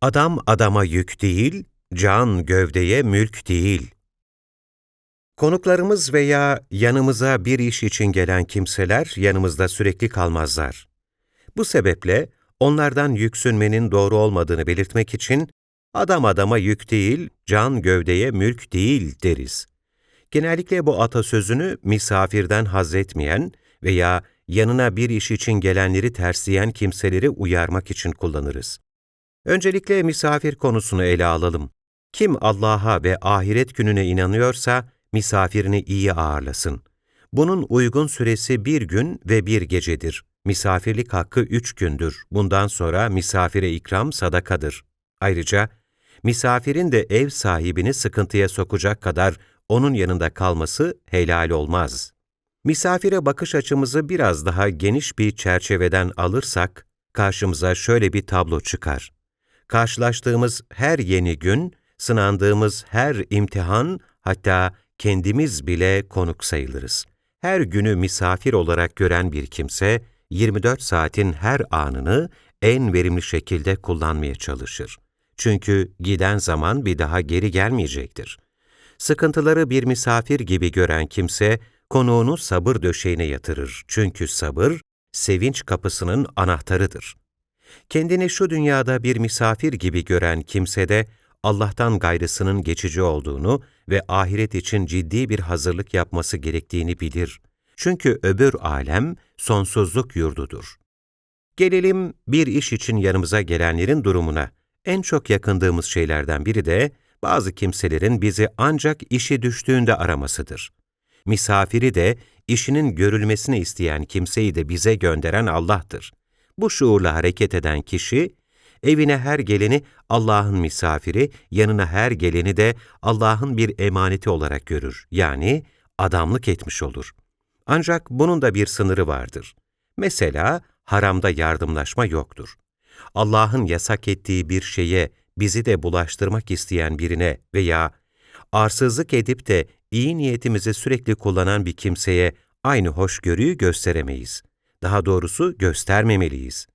Adam adama yük değil, can gövdeye mülk değil. Konuklarımız veya yanımıza bir iş için gelen kimseler yanımızda sürekli kalmazlar. Bu sebeple onlardan yüksünmenin doğru olmadığını belirtmek için adam adama yük değil, can gövdeye mülk değil deriz. Genellikle bu atasözünü misafirden haz etmeyen veya yanına bir iş için gelenleri tersleyen kimseleri uyarmak için kullanırız. Öncelikle misafir konusunu ele alalım. Kim Allah'a ve ahiret gününe inanıyorsa, misafirini iyi ağırlasın. Bunun uygun süresi bir gün ve bir gecedir. Misafirlik hakkı üç gündür. Bundan sonra misafire ikram sadakadır. Ayrıca, misafirin de ev sahibini sıkıntıya sokacak kadar onun yanında kalması helal olmaz. Misafire bakış açımızı biraz daha geniş bir çerçeveden alırsak, karşımıza şöyle bir tablo çıkar. Karşılaştığımız her yeni gün, sınandığımız her imtihan, hatta kendimiz bile konuk sayılırız. Her günü misafir olarak gören bir kimse, 24 saatin her anını en verimli şekilde kullanmaya çalışır. Çünkü giden zaman bir daha geri gelmeyecektir. Sıkıntıları bir misafir gibi gören kimse, konuğunu sabır döşeğine yatırır. Çünkü sabır, sevinç kapısının anahtarıdır. Kendini şu dünyada bir misafir gibi gören kimse de, Allah'tan gayrısının geçici olduğunu ve ahiret için ciddi bir hazırlık yapması gerektiğini bilir. Çünkü öbür alem sonsuzluk yurdudur. Gelelim bir iş için yanımıza gelenlerin durumuna. En çok yakındığımız şeylerden biri de bazı kimselerin bizi ancak işi düştüğünde aramasıdır. Misafiri de işinin görülmesini isteyen kimseyi de bize gönderen Allah'tır. Bu şuurla hareket eden kişi, evine her geleni Allah'ın misafiri, yanına her geleni de Allah'ın bir emaneti olarak görür. Yani adamlık etmiş olur. Ancak bunun da bir sınırı vardır. Mesela haramda yardımlaşma yoktur. Allah'ın yasak ettiği bir şeye bizi de bulaştırmak isteyen birine veya arsızlık edip de iyi niyetimizi sürekli kullanan bir kimseye aynı hoşgörüyü gösteremeyiz. Daha doğrusu göstermemeliyiz.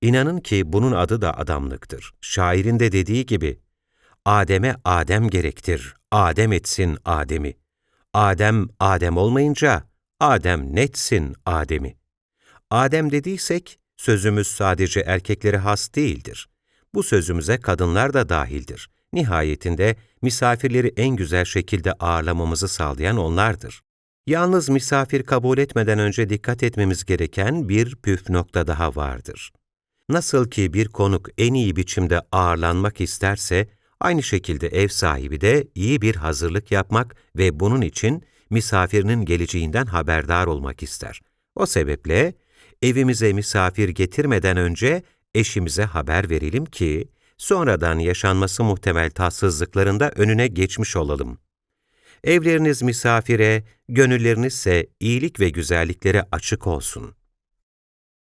İnanın ki bunun adı da adamlıktır. Şairin de dediği gibi, Adem'e Adem gerektir, Adem etsin Adem'i. Adem, Adem olmayınca, Adem netsin Adem'i. Adem dediysek, sözümüz sadece erkeklere has değildir. Bu sözümüze kadınlar da dahildir. Nihayetinde misafirleri en güzel şekilde ağırlamamızı sağlayan onlardır. Yalnız misafir kabul etmeden önce dikkat etmemiz gereken bir püf nokta daha vardır. Nasıl ki bir konuk en iyi biçimde ağırlanmak isterse, aynı şekilde ev sahibi de iyi bir hazırlık yapmak ve bunun için misafirinin geleceğinden haberdar olmak ister. O sebeple evimize misafir getirmeden önce eşimize haber verelim ki, sonradan yaşanması muhtemel tatsızlıklarında önüne geçmiş olalım. Evleriniz misafire, gönüllerinizse iyilik ve güzelliklere açık olsun.